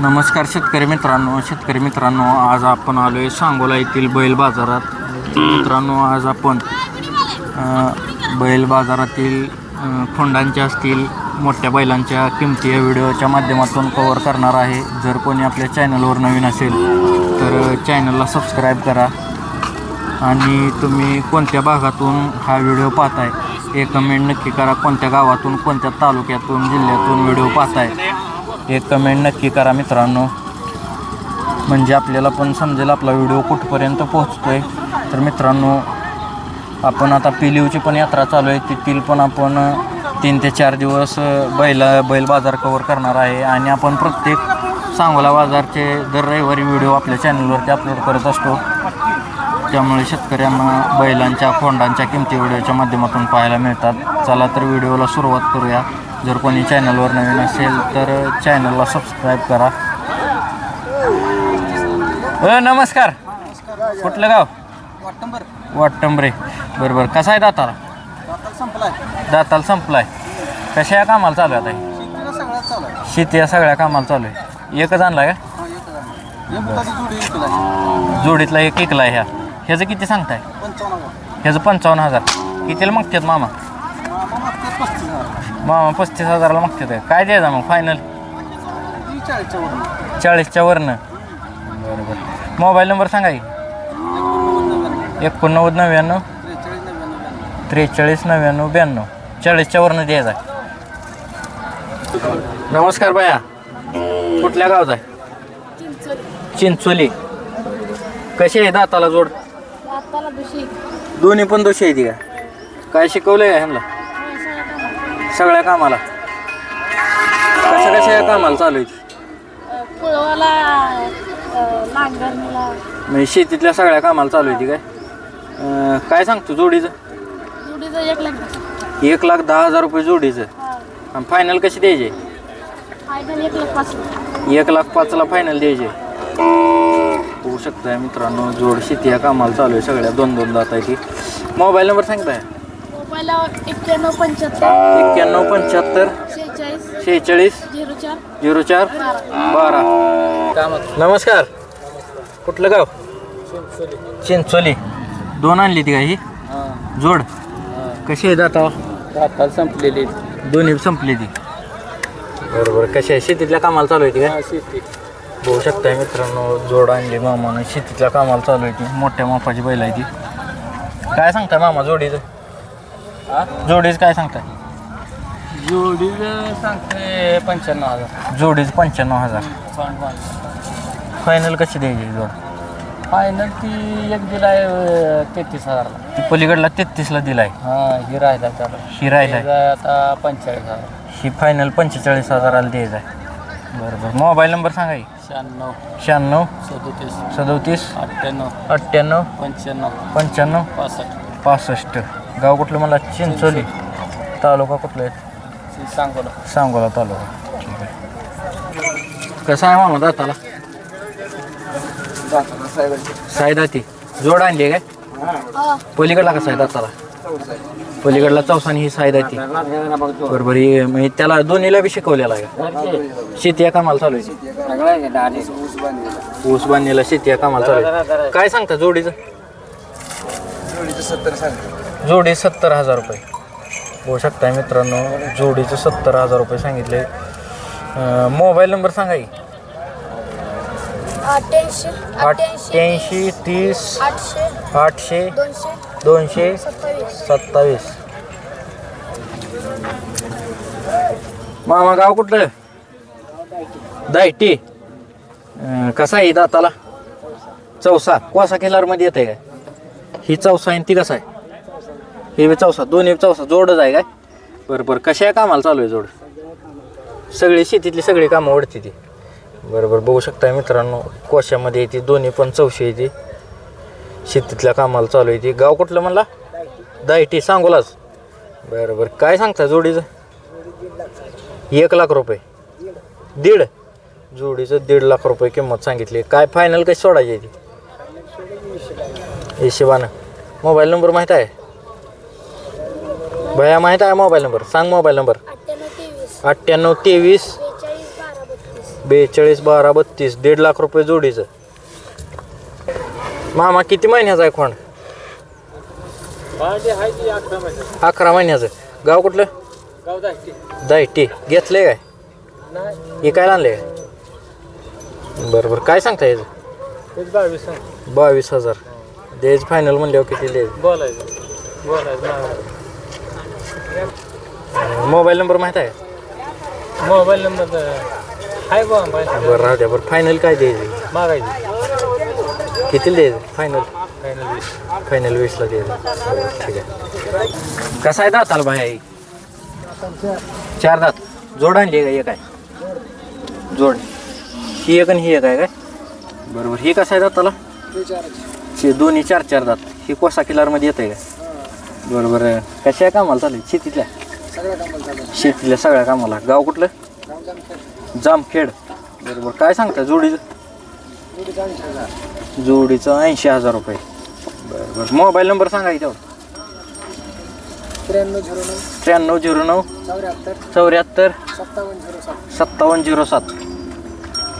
नमस्कार शेतकरी मित्रांनो शेतकरी मित्रांनो आज आपण आलो आहे सांगोला येथील बैल बाजारात. मित्रांनो आज आपण बैल बाजारातील खोंडांच्या असतील मोठ्या बैलांच्या किमती या व्हिडिओच्या माध्यमातून कवर करणार आहे. जर कोणी आपल्या चॅनलवर नवीन असेल तर चॅनलला सबस्क्राईब करा. आणि तुम्ही कोणत्या भागातून हा व्हिडिओ पाहताय हे कमेंट नक्की करा. कोणत्या गावातून कोणत्या तालुक्यातून जिल्ह्यातून व्हिडिओ पाहताय हे कमेंट नक्की करा मित्रांनो. म्हणजे आपल्याला पण समजेल आपला व्हिडिओ कुठपर्यंत पोहोचतो आहे तर मित्रांनो आपण आता पिलीवची पण यात्रा चालू आहे. तेथील पण आपण तीन ते चार दिवस बैल बैल बाजार कवर करणार आहे. आणि आपण प्रत्येक सांगोला बाजारचे दर रविवारी व्हिडिओ आपल्या चॅनलवरती अपलोड करत असतो. त्यामुळे शेतकऱ्यांना बैलांच्या खोंडांच्या किमती व्हिडिओच्या माध्यमातून पाहायला मिळतात. चला तर व्हिडिओला सुरुवात करूया. जर कोणी चॅनलवर नवीन असेल तर चॅनलला सबस्क्राईब करा. अ नमस्कार. कुठलं गाव? वाटंबर. वाटंबरे बरं बरं कसा आहे दाताला? दाताला संपलाय. दाताला संपलाय कशा या कामाला चालू आहे आता शेतीला सगळ्यात चालू आहे शेती या सगळ्या कामाला चालू आहे. एकच आणला का? हा एकच आहे. हे बुटाची जोडी विकला जोडीतला एक एकला ह्या. ह्याचं किती सांगताय? पंचावन्न हजार ह्याचं पंचावन्न हजार. कितीला मागतात मामा मामा? मामा पस्तीस हजाराला मागतात आहे. काय द्यायचं मग? फायनल ती चाळीसच्या वरून. चाळीसच्या वरनं बरं बरं मोबाईल नंबर सांगा की. एकोणनव्वद नव्याण्णव. त्रेचाळीस नव्याण्णव त्रेचाळीस नव्याण्णव ब्याण्णव. चाळीसच्या वरनं द्यायचा. आहे. नमस्कार बाया कुठल्या गावचा आहे? चिंचोली. कशी आहे दाताला जोड? दुशी. दोन्ही पण दोषी आहे ती का? काय शिकवलंय का ह्यांना? सगळ्या कामाला. कशा कशा कामाला चालू आहे ती? कुळवाला नांगरणीला. म्हणजे शेतीतल्या सगळ्या कामाला चालू आहे ती काय? अं, काय सांगतो जोडीचं? जुडीचं एक लाख एक लाख दहा हजार रुपये जोडीचं. आणि फायनल कशी द्यायचे? फायनल एक लाख पाच एक लाख पाचला फायनल द्यायचे. होऊ शकताय मित्रांनो जोड शेती या कामाला चालू आहे सगळ्या दोन दोन दात आहे ती. मोबाईल नंबर सांगताय? मोबाईल एक्क्याण्णव पंच्याहत्तर. एक्क्याण्णव पंच्याहत्तर. शेहेचाळीस. शेहेचाळीस. झिरो चार. झिरो चार. बारा. नमस्कार. कुठलं गाव? चिंचोली. दोन आणली ती का ही. जोड. कशी आहे दाता दाताला संपलेली. दोन्ही संपली ती. बरोबर. कशी आहे? शेतीतल्या कामाला चालू आहे ती काय? शेती. बघू शकताय मित्रांनो जोड आणली मामानं. शेतीतल्या कामाला चालू आहे ती. मोठ्या मापाची बैल आहे ती. काय सांगताय मामा जोडीचं? जोडीचं काय सांगताय? जोडीचं सांगते पंच्याण्णव हजार. जोडीचं पंच्याण्णव हजार. फायनल कशी द्यायची जोड? फायनल ती एक दिलाय तेहतीस हजारला. ती पलीकडला तेहतीसला दिलाय. हा ही राहिला त्याला. ही राहिलाय. आता पंचेचाळीस हजार. ही फायनल पंचेचाळीस हजाराला द्यायचा आहे. बरोबर मोबाईल नंबर सांगा की. शहाण्णव. शहाण्णव. सदोतीस. सदोतीस. अठ्ठ्याण्णव. अठ्ठ्याण्णव. पंच्याण्णव. पंच्याण्णव. पासष्ट. पासष्ट. गाव कुठलं मला? चिंचोली. तालुका कुठला आहे? सांगोला. सांगोला तालुका. ठीक आहे. कसं आहे मामा दाताला? सायदाती जोड आणली काय? पलीकडला कसा आहे दाताला? पलीकडला चौसा आणि ही सायदाती बरोबर ही म्हणजे त्याला दोन्हीला बी शिकवलेला आहे? शेती या कामाला चालू आहे ऊस बांधणीला शेती या कामाला चालू आहे. काय सांगता जोडीचं? जोडी सत्तर हजार रुपये. होऊ शकताय मित्रांनो जोडीचं सत्तर हजार रुपये सांगितले. मोबाईल नंबर सांगा की. अठ्ठ्याऐंशी तीस आठशे दोनशे सत्तावीस. सत्तावीस. मामा गाव कुठलं? दायटी. कसा आहे दाताला? चौसा. कोसा किल्लारमध्ये येते काय? ही चौसा आहे आणि ती कसा आहे? हे बी चौसा दोन्ही चौसा जोडच आहे काय? बरं बरं. कशा कामाला चालू आहे जोड? सगळी शेतीतली सगळी कामं ओढते ती. बरं बरं. बघू शकताय मित्रांनो कोशामध्ये येते दोन्ही पण चौशी येते. शेतीतल्या कामाला चालू आहे ती. गाव कुठलं म्हणला? दायटी सांगोलाच. बरं बरं. काय सांगता जोडीचं? एक लाख रुपये. दीड? जोडीचं दीड लाख रुपये किंमत सांगितली. काय फायनल कशी सोडायची ती? हिशेबानं. मोबाईल नंबर माहीत आहे? भया माहीत आहे मोबाईल नंबर? सांग मोबाईल नंबर. अठ्ठ्याण्णव तेवीस. बेचाळीस बारा बत्तीस. दीड लाख रुपये जोडीचं. मामा किती महिन्याचा आहे खोंड? अकरा महिने अकरा महिन्याचं. गाव कुठलं? दायटी घेतलंय काय? नाही. हे काय आणले बरं बरं काय सांगता याचं बावीस हजार. द्यायचं फायनल म्हणल्यावर किती द्यायचं बोलायचं. बोलायचं मोबाईल नंबर माहीत आहे? मोबाईल नंबर तर आहे बा माहिती बरं राहू द्या बरं. फायनल काय द्यायचं? मागायची. किती द्यायचं? फायनल वीस. फायनल वीसला द्यायचं. बरं, ठीक आहे. कसा आहे दाताला भाई चार दात. जोड आणली का एक आहे? जोड. ही एक आणि ही एक आहे काय? बरोबर. ही कसं आहे दाताला? हे दोन्ही चार चार दात. ही कोसा किल्लारमध्ये येत आहे का बरोबर कशा कामाला चालू आहे? शेतीतल्या? शेतीतल्या सगळ्या कामाला. गाव कुठलं? जामखेड. बरोबर काय सांगता जोडीचं? जोडीचं ऐंशी हजार रुपये. बरं बरं. मोबाईल नंबर सांगा तेवढा त्र्याण्णव झिरो नऊ. त्र्याण्णव झिरो नऊ चौऱ्याहत्तर. चौऱ्याहत्तर सत्तावन्न झिरो सात. सत्तावन्न झिरो सात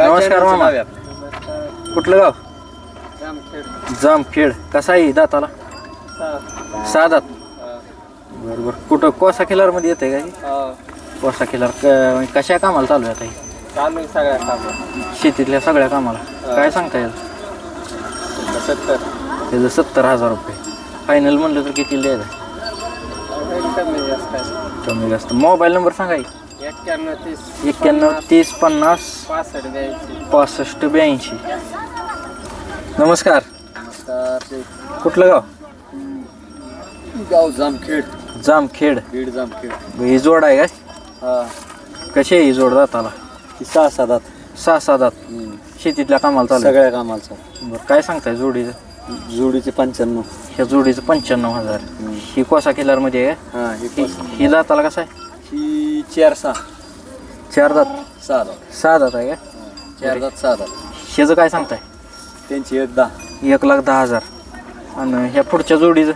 नमस्कार मामा कुठलं गाव? रामखेड जामखेड. कसा आहे दाताला? सहा दात बरं बरं कुठं कोसा किल्लारमध्ये येते का हे? कोसा किल्लार क- कशा कामाला चालू आहे आता हे? सगळ्या कामं. शेतीतल्या सगळ्या कामाला. काय सांगता येईल सत्तर. त्याचं सत्तर हजार रुपये. फायनल म्हणलं तर किती द्यायचं? कमी जास्त आहे. कमी जास्त. मोबाईल नंबर सांगा की. एक्क्याण्णव तीस एक्क्याण्णव तीस पन्नास. पासष्ट द्यायची पासष्ट ब्याऐंशी. नमस्कार. तर कुठलं गाव? गाव जामखेड. जामखेड. बीड जामखेड. ही जोड आहे काय हा. कशी आहे ही जोड दाताला? ती सहा सात सहा दात. शेतीतल्या कामाला चालू आहे. सगळ्या कामाचा बरं काय सांगताय जोडीचं? जोडीचे पंच्याण्णव. ह्या जोडीचं पंच्याण्णव हजार. ही कोसा किल्लारमध्ये आहे? हा ही ही दाताला कसं आहे? ही चार सहा. चार दात. सहा दात. सहा दात आहे का? चार दात सहा दात. ह्याचं काय सांगताय? त्यांची एक दहा. एक लाख दहा हजार. आणि ह्या पुढच्या जोडीचं?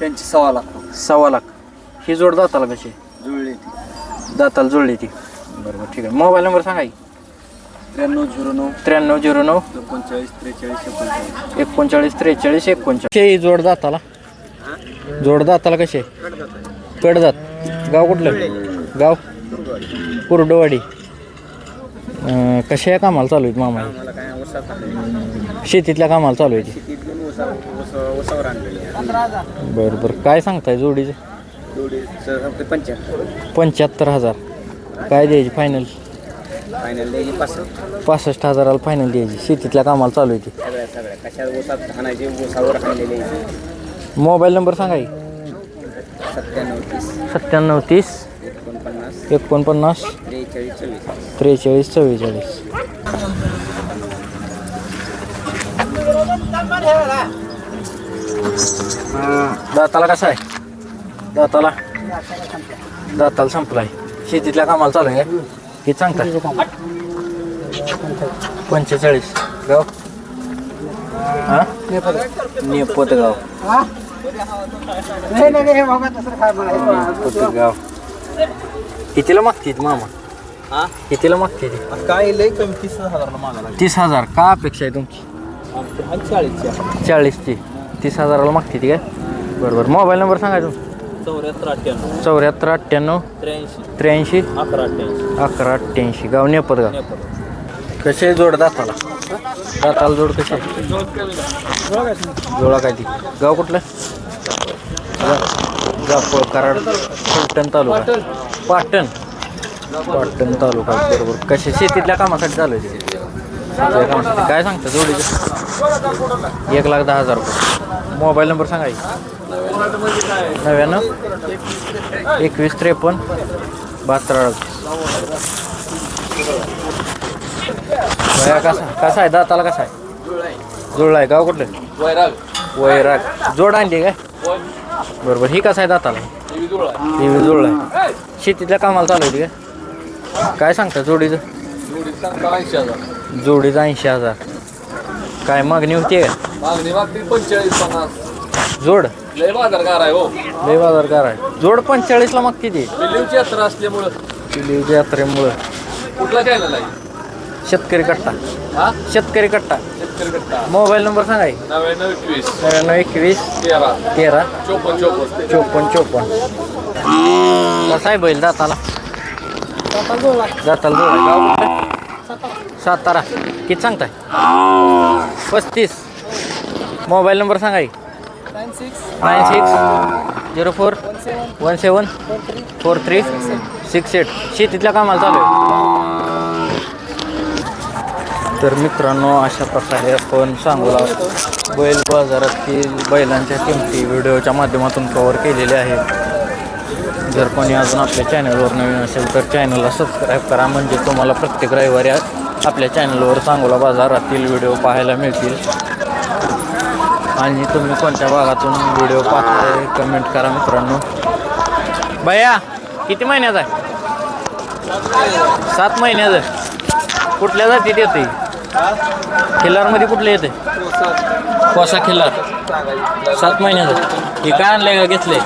त्यांची सव्वा लाख. सव्वा लाख. ही जोड दाताला कशी? जुळली दाताला जोडली ती. बरोबर ठीक आहे. मोबाईल नंबर सांगा की. त्र्याण्णव झिरो नऊ. त्र्याण्णव झिरो नऊ. एकोणचाळीस त्रेचाळीस एकोणचाळीस. एकोणचाळीस त्रेचाळीस एकोणचाळीस. ही जोड दाताला? जोड दाताला कशी आहे? कडदात. गाव कुठलं? गाव? कुर्डवाडी. अं, कशा या कामाला चालू आहेत मामा? शेतीतल्या कामाला चालू आहे ती. उसावर आणलेली बरं बरं. काय सांगताय जोडीचे? जोडी पंच्याहत्तर. पंच्याहत्तर हजार. काय द्यायची फायनल फायनल द्यायची पाच पासष्ट हजाराला फायनल द्यायची. शेतीतल्या कामाला चालू आहे सगळ्या सगळ्या. कशा हाणायची? मोबाईल नंबर सांगा की. सत्त्याण्णव तीस. सत्त्याण्णव तीस. एकोणपन्नास. एकोणपन्नास. त्रेचाळीस चोवीस. त्रेचाळीस चव्वेचाळीस. दाताला कसा आहे? दाताला? दाताला संपलाय. शेतीतल्या कामाला चालू आहे? हे सांगता पंचेचाळीस. गाव? हा? नेपत गाव गाव कितीला मागते ती मामा? हा? कितीला मागते काय लय कमी तीस मागायला तीस हजार. का अपेक्षा आहे तुमची? चाळीसची. तीस हजाराला मागते ती काय? बरोबर. मोबाईल नंबर सांगा चौऱ्याहत्तर अठ्ठ्याण्णव. चौऱ्याहत्तर अठ्ठ्याण्णव. त्र्याऐंशी. त्र्याऐंशी. अकरा अठ्ठ्याऐंशी. अकरा अठ्ठ्याऐंशी. गाव नेपदगाव. कसे जोड दाताला? दाताला जोड कसे जोडा काय ती? गाव कुठलं? जापळ कराड फलटण तालुका. पाटण. पाटण. तालुका. बरोबर. कसे? शेतीतल्या कामासाठी चालू आहे काय सांगता जोडीचं? एक लाख दहा हजार रुपये. मोबाईल नंबर सांगा. नव्याण्णव एकवीस त्रेपन्न बहात्तर अडतीस. कसा कसा आहे? दाताला कसा आहे? जुळला आहे गाव कुठलं? वैराग. जोड आणली काय? बरोबर. ही कसा आहे दाताला? ही जुळला आहे. शेतीतल्या कामाला चालू होती काय? काय सांगता जोडीचं? जोडीचं ऐंशी हजार. काय मागणी होती? मागणी मागते पंचेचाळीस पन्नास. जोड? लय बाजारगार आहे हो. लय बाजारकार आहे. जोड पंचेचाळीसला मागते ती दिल्लीची यात्रा असल्यामुळं. यात्रेमुळं. कुठला चॅनल आहे? शेतकरी कट्टा. हा? शेतकरी कट्टा. शेतकरी कट्टा. मोबाईल नंबर सांगा. नव्याण्णव एकवीस. नव्याण्णव एकवीस. तेरा. तेरा. चोपन्न चोपन्न. चोपन्न चोपन्न. कसा आहे बैल दाताला? दाताला जोड. आहे. गाव कुठलं? सातारा. किती सांगताय? पस्तीस. मोबाईल नंबर सांगा की. Nine six nine six zero four one seven four three six eight शेतीतल्या कामाला चालू आहे. तर मित्रांनो अशा प्रकारे आपण सांगूला बैल बाजारातील बैलांच्या किमती व्हिडिओच्या माध्यमातून कवर केलेल्या आहेत. जर कोणी अजून आपल्या चॅनलवर नवीन असेल तर चॅनलला सबस्क्राईब करा. म्हणजे तुम्हाला प्रत्येक रविवारी आपल्या चॅनलवर सांगोला बाजारातील व्हिडिओ पाहायला मिळतील. आणि तुम्ही कोणत्या भागातून व्हिडिओ पाहताय कमेंट करा मित्रांनो. भैया किती महिन्याचा आहे? सात महिन्याचं कुठल्या जातीत येते? खिल्लारमध्ये कुठले येते? कोसा खिल्लार. सात महिन्याचं हे काय आणले का घेतले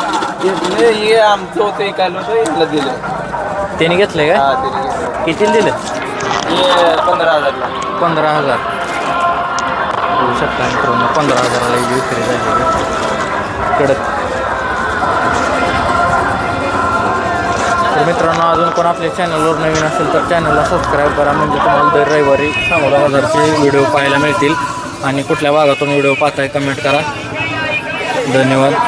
घेतले हे आमचं होतं एक दिलं. त्याने घेतलंय हा का कितीला दिलं? हे पंधरा हजारला. पंधरा हजार. होऊ शकता मित्रांनो पंधरा हजाराला ही विक्री झाली कडक. तर मित्रांनो अजून कोण आपल्या चॅनलवर नवीन असेल तर चॅनलला सबस्क्राईब करा. म्हणजे तुम्हाला दर रविवारी सांगोला बाजारचे व्हिडिओ पाहायला मिळतील. आणि कुठल्या भागातून व्हिडिओ पाहताय कमेंट करा. धन्यवाद.